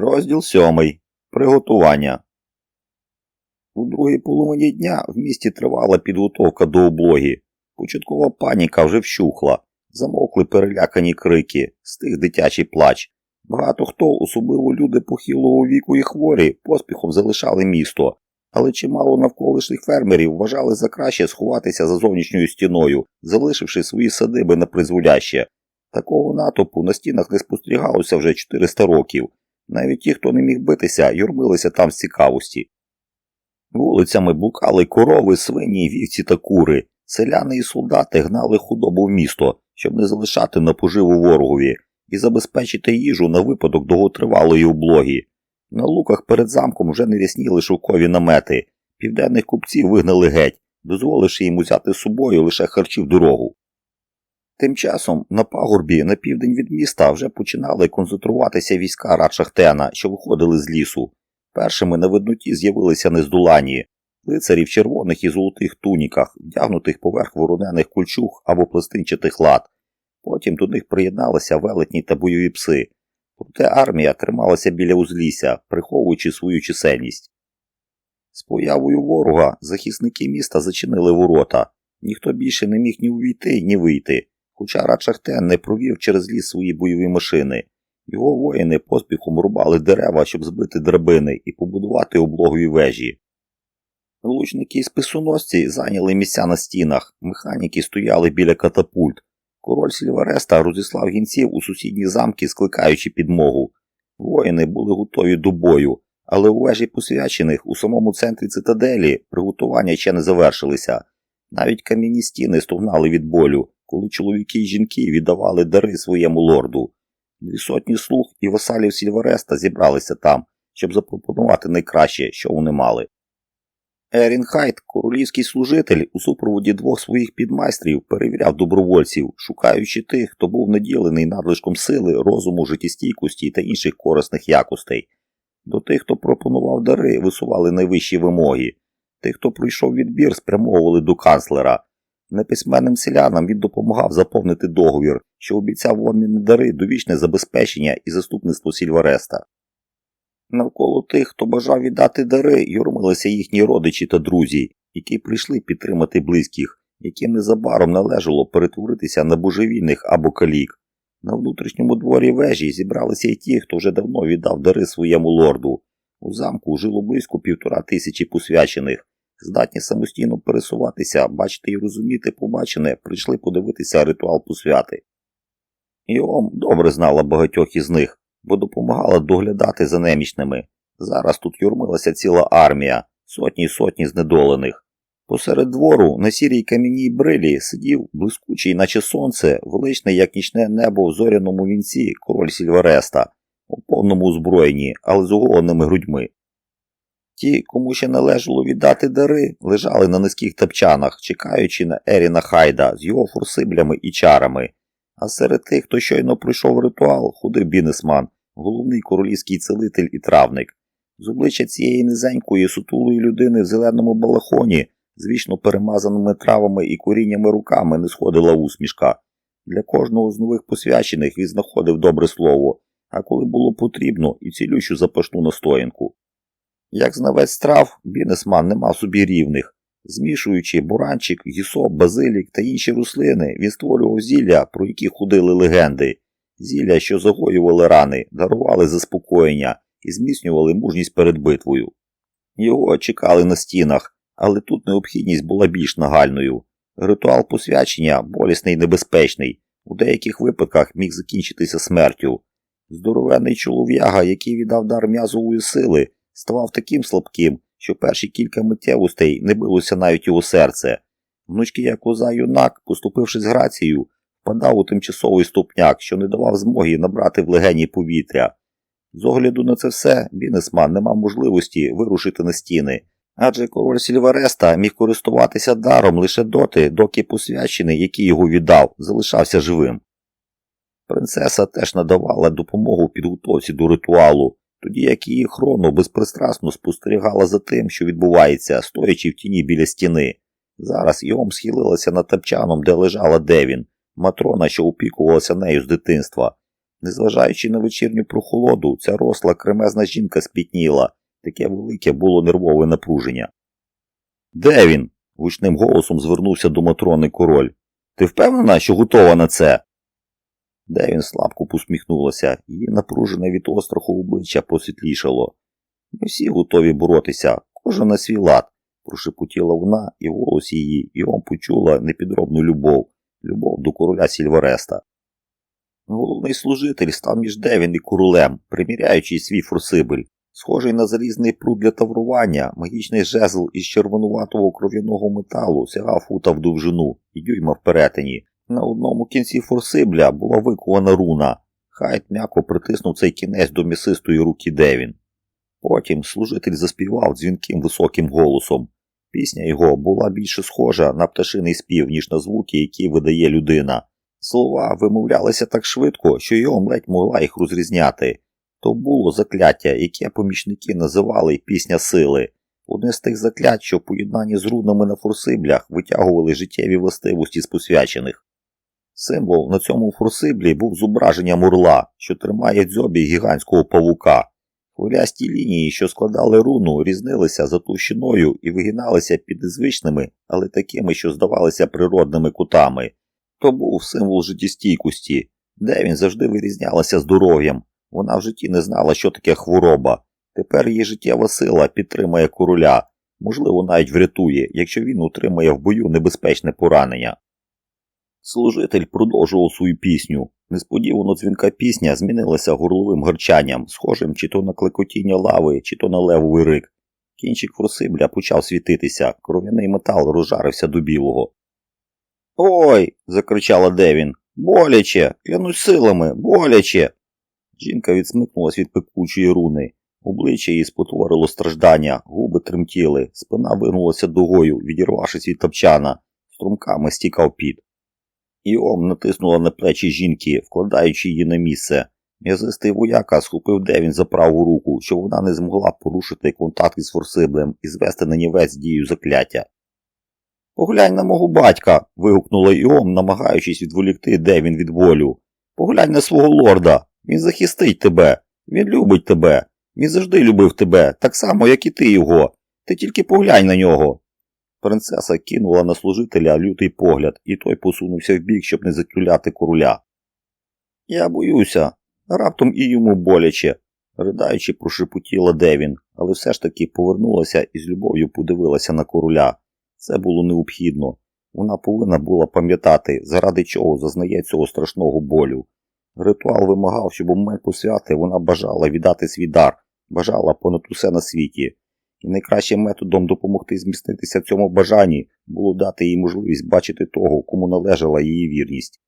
Розділ сьомий. Приготування. У другій половині дня в місті тривала підготовка до облоги. Початкова паніка вже вщухла. Замовкли перелякані крики, стих дитячий плач. Багато хто, особливо люди похилого віку і хворі, поспіхом залишали місто, але чимало навколишніх фермерів вважали за краще сховатися за зовнішньою стіною, залишивши свої садиби на призволяще. Такого натовпу на стінах не спостерігалося вже 400 років. Навіть ті, хто не міг битися, юрмилися там з цікавості. Вулицями блукали корови, свині, вівці та кури. Селяни і солдати гнали худобу в місто, щоб не залишати на поживу ворогові і забезпечити їжу на випадок довготривалої облоги. На луках перед замком вже не рясніли шовкові намети. Південних купців вигнали геть, дозволивши їм узяти з собою лише харчів дорогу. Тим часом на пагорбі на південь від міста вже починали концентруватися війська Радшахтена, що виходили з лісу. Першими на видноті з'явилися нездолані лицарі в червоних і золотих туніках, вдягнутих поверх воронених кульчуг або пластинчатих лад. Потім до них приєдналися велетні та бойові пси. Проте армія трималася біля узлісся, приховуючи свою чисельність. З появою ворога захисники міста зачинили ворота. Ніхто більше не міг ні увійти, ні вийти. Хоча Радшахтен не провів через ліс свої бойові машини. Його воїни поспіхом рубали дерева, щоб збити драбини і побудувати облогові вежі. Лучники і списоносці зайняли місця на стінах, механіки стояли біля катапульт. Король Сільвареста розіслав гінців у сусідні замки, скликаючи підмогу. Воїни були готові до бою, але у вежі посвячених у самому центрі цитаделі приготування ще не завершилися. Навіть кам'яні стіни стогнали від болю, коли чоловіки й жінки віддавали дари своєму лорду. Дві сотні слуг і васалів Сільвареста зібралися там, щоб запропонувати найкраще, що вони мали. Ерін Хайт, королівський служитель, у супроводі двох своїх підмайстрів перевіряв добровольців, шукаючи тих, хто був наділений надлишком сили, розуму, життєстійкості та інших корисних якостей. До тих, хто пропонував дари, висували найвищі вимоги. Тих, хто пройшов відбір, спрямовували до канцлера. Неписьменним селянам він допомагав заповнити договір, що обіцяв в обмін дари довічне забезпечення і заступництво Сільвареста. Навколо тих, хто бажав віддати дари, юрмилися їхні родичі та друзі, які прийшли підтримати близьких, яким незабаром належало перетворитися на божевільних або калік. На внутрішньому дворі вежі зібралися й ті, хто вже давно віддав дари своєму лорду. У замку жило близько півтора тисячі посвячених, здатні самостійно пересуватися, бачити і розуміти побачене, прийшли подивитися ритуал посвяти. Йом добре знала багатьох із них, бо допомагала доглядати за немічними. Зараз тут юрмилася ціла армія, сотні й сотні знедолених. Посеред двору на сірій кам'яній брилі сидів блискучий, наче сонце, величне, як нічне небо в зоряному вінці король Сільвареста, у повному озброєнні, але з оголеними грудьми. Ті, кому ще належало віддати дари, лежали на низьких тапчанах, чекаючи на Еріна Хайда з його форсиблями і чарами. А серед тих, хто щойно пройшов ритуал, ходив бінесман, головний королівський целитель і травник. З обличчя цієї низенької сутулої людини в зеленому балахоні, з вічно перемазаними травами і коріннями руками не сходила усмішка. Для кожного з нових посвячених він знаходив добре слово, а коли було потрібно, і цілющу запашну настоянку. Як знавець страв, бінесман не мав собі рівних. Змішуючи буранчик, гісоп, базилік та інші рослини, він створював зілля, про які ходили легенди. Зілля, що загоювали рани, дарували заспокоєння і зміцнювали мужність перед битвою. Його чекали на стінах, але тут необхідність була більш нагальною. Ритуал посвячення болісний і небезпечний, у деяких випадках міг закінчитися смертю. Здоровенний чолов'яга, який віддав дар м'язової сили, ставав таким слабким, що перші кілька миттєвостей не билося навіть його серце. Внучки як коза юнак, поступившись грацією, впадав у тимчасовий ступняк, що не давав змоги набрати в легені повітря. З огляду на це все, Бінесман не мав можливості вирушити на стіни, адже король Сільвареста міг користуватися даром лише доти, доки посвячений, який його віддав, залишався живим. Принцеса теж надавала допомогу підготовці до ритуалу, тоді як її хроно безпристрасно спостерігала за тим, що відбувається, стоячи в тіні біля стіни. Зараз йом схилилася над тапчаном, де лежала Девін, матрона, що опікувалася нею з дитинства. Незважаючи на вечірню прохолоду, ця росла кремезна жінка спітніла, таке велике було нервове напруження. Де він? гучним голосом звернувся до Матрони король. Ти впевнена, що готова на це? Девін слабко посміхнулася, її напружене від остраху обличчя посвітлішало. Ми всі готові боротися, кожен на свій лад, прошепотіла вона, і в голосі її Іом почула непідробну любов, любов до короля Сільвареста. Головний служитель став між Девін і королем, приміряючи свій форсибель. Схожий на залізний пруд для таврування, магічний жезл із червонуватого кров'яного металу сягав фута в довжину і дюйма в перетині. На одному кінці форсибля була викована руна. Хайт м'яко притиснув цей кінець до м'ясистої руки Девін. Потім служитель заспівав дзвінким високим голосом. Пісня його була більше схожа на пташиний спів, ніж на звуки, які видає людина. Слова вимовлялися так швидко, що його ледь могла їх розрізняти. То було закляття, яке помічники називали пісня сили. Одне з тих заклять, що в поєднанні з рунами на форсиблях витягували життєві властивості з посвячених. Символ на цьому форсиблі був зображенням орла, що тримає дзьобі гігантського павука. Хвилясті лінії, що складали руну, різнилися за товщиною і вигиналися під незвичними, але такими, що здавалися природними кутами. То був символ життєстійкості, де він завжди вирізнялася здоров'ям. Вона в житті не знала, що таке хвороба. Тепер її життєва сила підтримує короля, можливо, навіть врятує, якщо він утримає в бою небезпечне поранення. Служитель продовжував свою пісню. Несподівано дзвінка пісня змінилася горловим гарчанням, схожим чи то на клекотіння лави, чи то на левовий рик. Кінчик форсибля почав світитися, кров'яний метал розжарився до білого. Ой. закричала Девін. Боляче, клянусь силами, боляче. Жінка відсмикнулась від пекучої руни. Обличчя її спотворило страждання, губи тремтіли, спина винулася дугою, відірвавшись від топчана, струмками стікав під. Іом натиснула на плечі жінки, вкладаючи її на місце. М'язистий вояка схопив Девін за праву руку, щоб вона не змогла порушити контакт із форсиблем і звести на нівець дію закляття. Поглянь на мого батька. вигукнула Іом, намагаючись відволікти Девін від болю. Поглянь на свого лорда. Він захистить тебе. Він любить тебе. Він завжди любив тебе, так само, як і ти його. Ти тільки поглянь на нього. Принцеса кинула на служителя лютий погляд, і той посунувся вбік, щоб не затюляти короля. Я боюся, раптом і йому боляче, ридаючи, прошепотіла Девін, але все ж таки повернулася і з любов'ю подивилася на короля. Це було необхідно. Вона повинна була пам'ятати, заради чого зазнає цього страшного болю. Ритуал вимагав, щоб у момент посвяти вона бажала віддати свій дар, бажала понад усе на світі. І найкращим методом допомогти зміститися цьому бажанні було дати їй можливість бачити того, кому належала її вірність.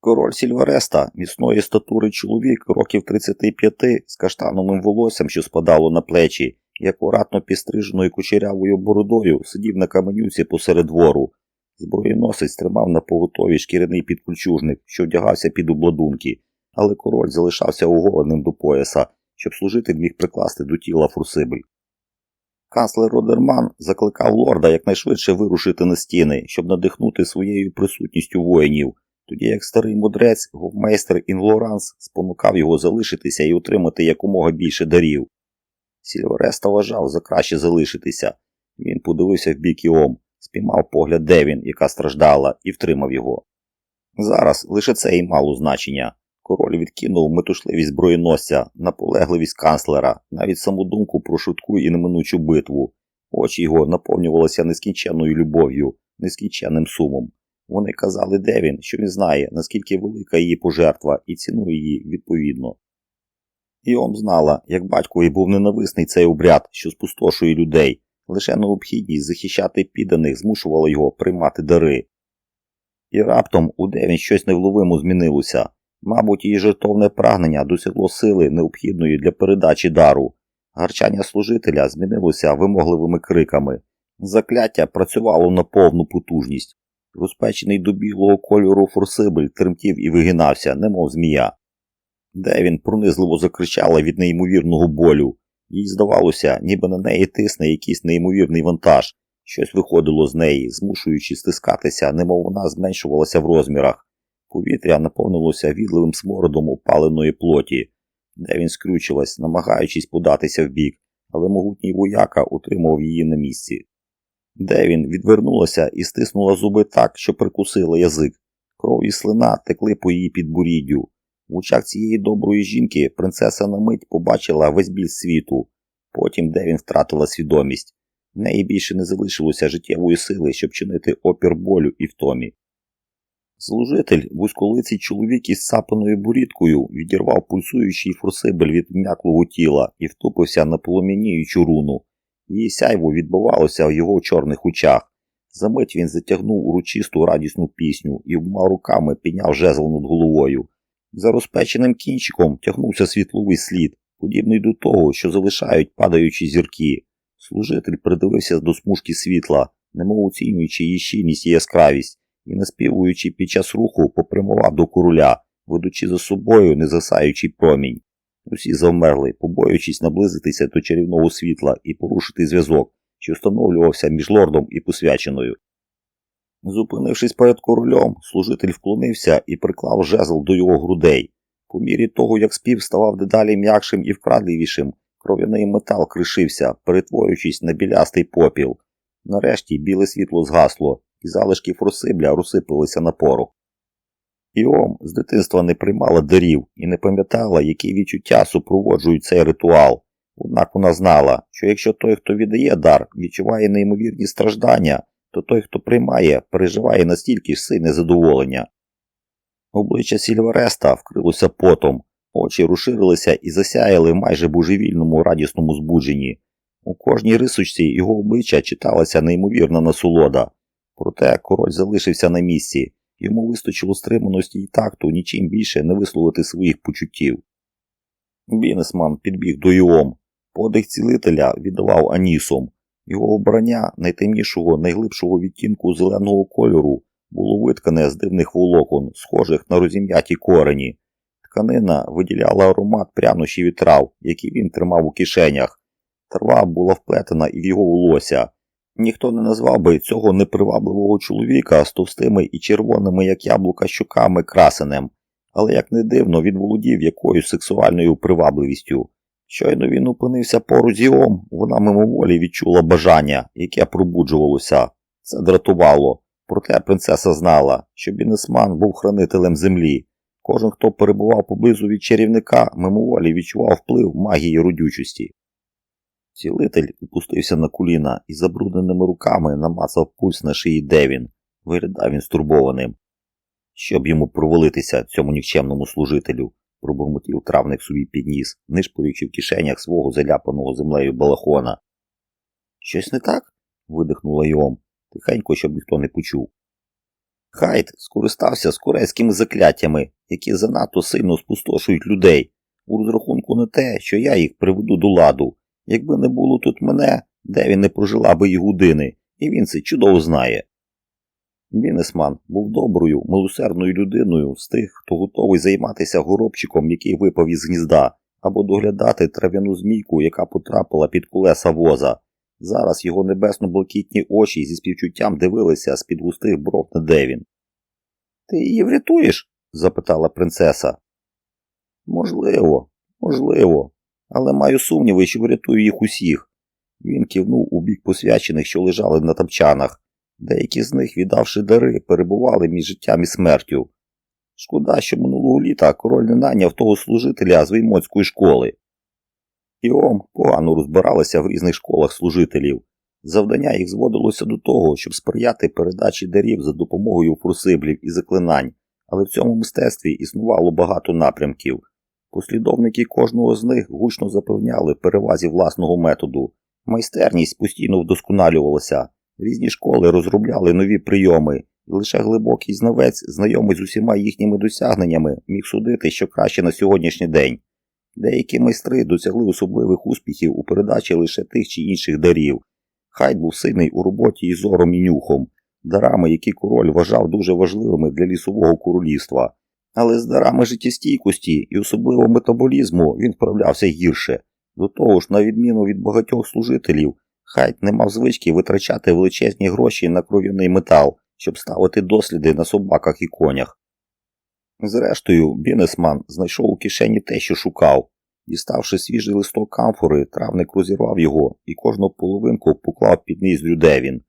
Король Сільвареста, міцної статури чоловік років 35 з каштановим волоссям, що спадало на плечі, і акуратно підстриженою кучерявою бородою сидів на каменюці посеред двору. Зброєносець тримав на поготові шкіряний підкульчужник, що вдягався під обладунки, але король залишався оголеним до пояса, щоб служитель міг прикласти до тіла фурсибель. Канцлер Родерман закликав лорда якнайшвидше вирушити на стіни, щоб надихнути своєю присутністю воїнів, тоді як старий мудрець, говмейстер Інлоранс спонукав його залишитися і отримати якомога більше дарів. Сільвереста вважав за краще залишитися. Він подивився в бік Іом, спіймав погляд Девін, яка страждала, і втримав його. Зараз лише це і мало значення. Король відкинув метушливість зброєносця, наполегливість канцлера, навіть саму думку про швидку і неминучу битву. Очі його наповнювалися нескінченною любов'ю, нескінченним сумом. Вони казали Девін, що він знає, наскільки велика її пожертва, і цінує її відповідно. Іом знала, як батькові був ненависний цей обряд, що спустошує людей, лише необхідність захищати підданих змушувала його приймати дари. І раптом у Девін щось невловимо змінилося. Мабуть, її жертовне прагнення досягло сили, необхідної для передачі дару. Гарчання служителя змінилося вимогливими криками. Закляття працювало на повну потужність. Розпечений до білого кольору форсибель тремтів і вигинався, немов змія. Девін пронизливо закричала від неймовірного болю. Їй здавалося, ніби на неї тисне якийсь неймовірний вантаж. Щось виходило з неї, змушуючи стискатися, немов вона зменшувалася в розмірах. Повітря наповнилося відливим смородом опаленої плоті, де він скрючилась, намагаючись податися вбік, але могутній вояка утримував її на місці. Девін відвернулася і стиснула зуби так, що прикусила язик. Кров і слина текли по її підборіддю. В очах цієї доброї жінки принцеса на мить побачила весь біль світу. Потім Девін втратила свідомість. В неї більше не залишилося життєвої сили, щоб чинити опір болю і втомі. Служитель, вузьколиций чоловік із сапаною бурідкою, відірвав пульсуючий форсибель від м'яклого тіла і втупився на полум'яніючу руну. Її сяйво відбивалося в його чорних очах. Замить він затягнув урочисту радісну пісню і обома руками підняв жезл над головою. За розпеченим кінчиком тягнувся світловий слід, подібний до того, що залишають падаючі зірки. Служитель придивився до смужки світла, немов оцінюючи її щільність і яскравість, і, наспівуючи під час руху, попрямував до короля, ведучи за собою незасаючий промінь. Усі завмерли, побоюючись наблизитися до чарівного світла і порушити зв'язок, що встановлювався між лордом і посвяченою. Зупинившись перед королем, служитель вклонився і приклав жезл до його грудей. По мірі того, як спів ставав дедалі м'якшим і вкрадливішим, кров'яний метал кришився, перетворюючись на білястий попіл. Нарешті біле світло згасло, і залишки фросибля розсипалися на порох. Іом з дитинства не приймала дарів і не пам'ятала, які відчуття супроводжують цей ритуал. Однак вона знала, що якщо той, хто віддає дар, відчуває неймовірні страждання, то той, хто приймає, переживає настільки ж сильне задоволення. Обличчя Сільвереста вкрилося потом, очі розширилися і засяяли в майже божевільному радісному збудженні. У кожній рисочці його обличчя читалася неймовірна насолода. Проте король залишився на місці, йому вистачило стриманості і такту нічим більше не висловити своїх почуттів. Бінесман підбіг до Іом. Подих цілителя віддавав анісом. Його обрання найтемнішого, найглибшого відтінку зеленого кольору було виткане з дивних волокон, схожих на розім'яті корені. Тканина виділяла аромат прянощів і трав, які він тримав у кишенях. Трава була вплетена і в його волосся. Ніхто не назвав би цього непривабливого чоловіка з товстими і червоними, як яблука, щоками красенем, але, як не дивно, він володів якоюсь сексуальною привабливістю. Щойно він опинився поруч з Іом, вона мимоволі відчула бажання, яке пробуджувалося. Це дратувало. Проте принцеса знала, що Бінесман був хранителем землі. Кожен, хто перебував поблизу від чарівника, мимоволі відчував вплив магії родючості. Цілитель опустився на коліна і забрудненими руками намацав пульс на шиї Девін. Виглядав він стурбованим. Щоб йому провалитися цьому нікчемному служителю, пробурмотів травник собі підніс, нишпуючи в кишенях свого заляпаного землею балахона. Щось не так? видихнула Йом, тихенько, щоб ніхто не почув. Хайт скористався скорецькими закляттями, які занадто сильно спустошують людей, у розрахунку на те, що я їх приведу до ладу. Якби не було тут мене, де він не прожила би й години, і він це чудово знає. Бінесман був доброю, милосердною людиною з тих, хто готовий займатися горобчиком, який випав із гнізда, або доглядати трав'яну змійку, яка потрапила під колеса воза. Зараз його небесно-блакитні очі зі співчуттям дивилися з під густих бров на Девін. Ти її врятуєш? запитала принцеса. Можливо, можливо, але маю сумніви, що врятую їх усіх. Він кивнув у бік посвячених, що лежали на тапчанах. Деякі з них, віддавши дари, перебували між життям і смертю. Шкода, що минулого літа король не наняв того служителя з виймоцької школи. Іом погано розбиралися в різних школах служителів. Завдання їх зводилося до того, щоб сприяти передачі дарів за допомогою фурсиблів і заклинань, але в цьому мистецтві існувало багато напрямків. Послідовники кожного з них гучно запевняли перевазі власного методу. Майстерність постійно вдосконалювалася. Різні школи розробляли нові прийоми, і лише глибокий знавець, знайомий з усіма їхніми досягненнями, міг судити, що краще на сьогоднішній день. Деякі майстри досягли особливих успіхів у передачі лише тих чи інших дарів. Хайд був сильний у роботі із зором і нюхом, дарами, які король вважав дуже важливими для лісового королівства. Але з дарами життєстійкості і особливо метаболізму він вправлявся гірше. До того ж, на відміну від багатьох служителів, Хайт не мав звички витрачати величезні гроші на кров'яний метал, щоб ставити досліди на собаках і конях. Зрештою, бізнесман знайшов у кишені те, що шукав. Діставши свіжий листок камфори, травник розірвав його і кожну половинку поклав під низ Людевін.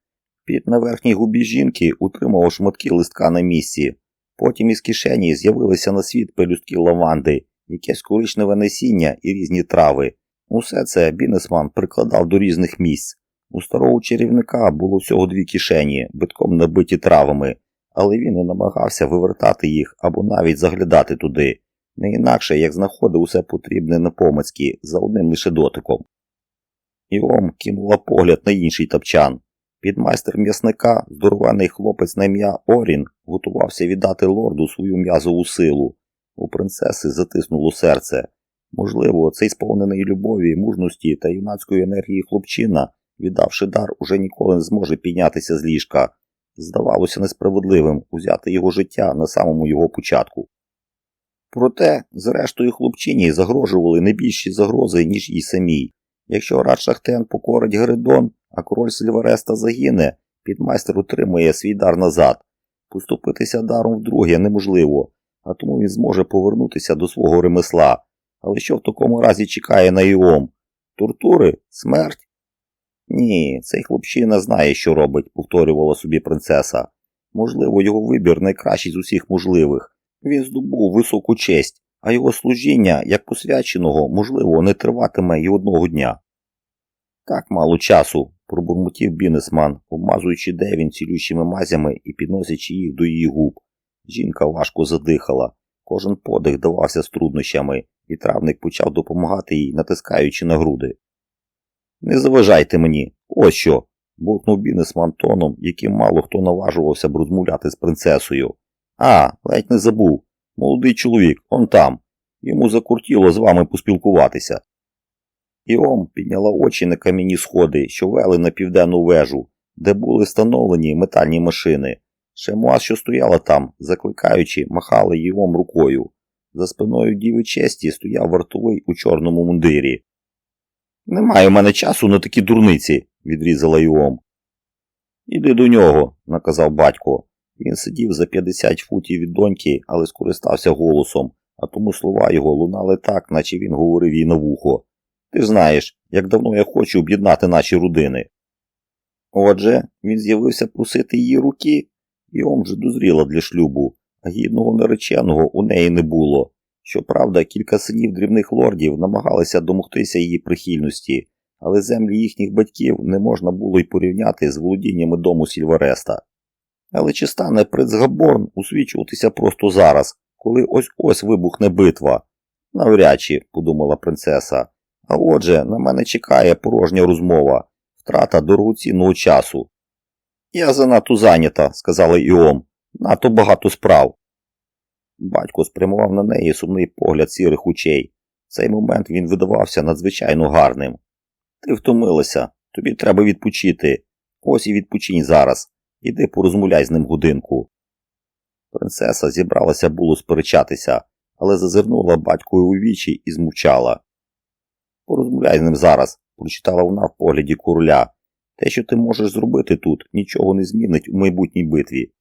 Під на верхній губі жінки утримував шматки листка на місці. Потім із кишені з'явилися на світ пелюстки лаванди, якесь коричневе насіння і різні трави. Усе це бізнесман прикладав до різних місць. У старого чарівника було всього дві кишені, битком набиті травами, але він не намагався вивертати їх або навіть заглядати туди, не інакше як знаходив усе потрібне на помацьки за одним лише дотиком. Іом кинула погляд на інший тапчан. Підмайстер м'ясника, здорований хлопець на ім'я Орін, готувався віддати лорду свою м'язову силу. У принцеси затиснуло серце. Можливо, цей сповнений любові, мужності та юнацької енергії хлопчина, віддавши дар, уже ніколи не зможе піднятися з ліжка. Здавалося несправедливим узяти його життя на самому його початку. Проте, зрештою, хлопчині загрожували не більші загрози, ніж їй самій. Якщо Рад Шахтен покорить Гридон, а король Сильвереста загине, підмайстер утримує свій дар назад. Поступитися даром вдруге неможливо, а тому він зможе повернутися до свого ремесла. Але що в такому разі чекає на Іом? Тортури? Смерть? Ні, цей хлопчина знає, що робить, повторювала собі принцеса. Можливо, його вибір найкращий з усіх можливих. Він здобув високу честь, а його служіння, як посвяченого, можливо, не триватиме й одного дня. Так мало часу, пробурмотів бізнесман, обмазуючи Девін цілющими мазями і підносячи їх до її губ. Жінка важко задихала, кожен подих давався з труднощами, і травник почав допомагати їй, натискаючи на груди. Не заважайте мені, ось що. буркнув бізнесман тоном, яким мало хто наважувався б розмовляти з принцесою. А, ледь не забув. Молодий чоловік, он там. Йому закуртіло з вами поспілкуватися. Іом підняла очі на кам'яні сходи, що вели на південну вежу, де були встановлені метальні машини. Шемуаз, що стояла там, закликаючи, махала Іом рукою. За спиною діви честі стояв вартовий у чорному мундирі. Немає в мене часу на такі дурниці, відрізала Іом. Іди до нього, наказав батько. Він сидів за 50 футів від доньки, але скористався голосом, а тому слова його лунали так, наче він говорив їй на вухо. Ти знаєш, як давно я хочу об'єднати наші родини. Отже, він з'явився просити її руки, і он вже дозріла для шлюбу, а гідного нареченого у неї не було. Щоправда, кілька синів дрібних лордів намагалися домогтися її прихильності, але землі їхніх батьків не можна було й порівняти з володіннями дому Сільвареста. Але чи стане принц Габорн усвічуватися просто зараз, коли ось ось вибухне битва? Навряд чи, подумала принцеса. А отже, на мене чекає порожня розмова, втрата дорогоцінного часу. Я занадто зайнята, сказала Іом, надто багато справ. Батько спрямував на неї сумний погляд сірих очей. В цей момент він видавався надзвичайно гарним. Ти втомилася, тобі треба відпочити. Ось і відпочинь зараз. Іди порозмовляй з ним годинку. Принцеса зібралася було сперечатися, але зазирнула батькові у вічі і змовчала. Порозмовляй з ним зараз, прочитала вона в погляді короля. Те, що ти можеш зробити тут, нічого не змінить у майбутній битві.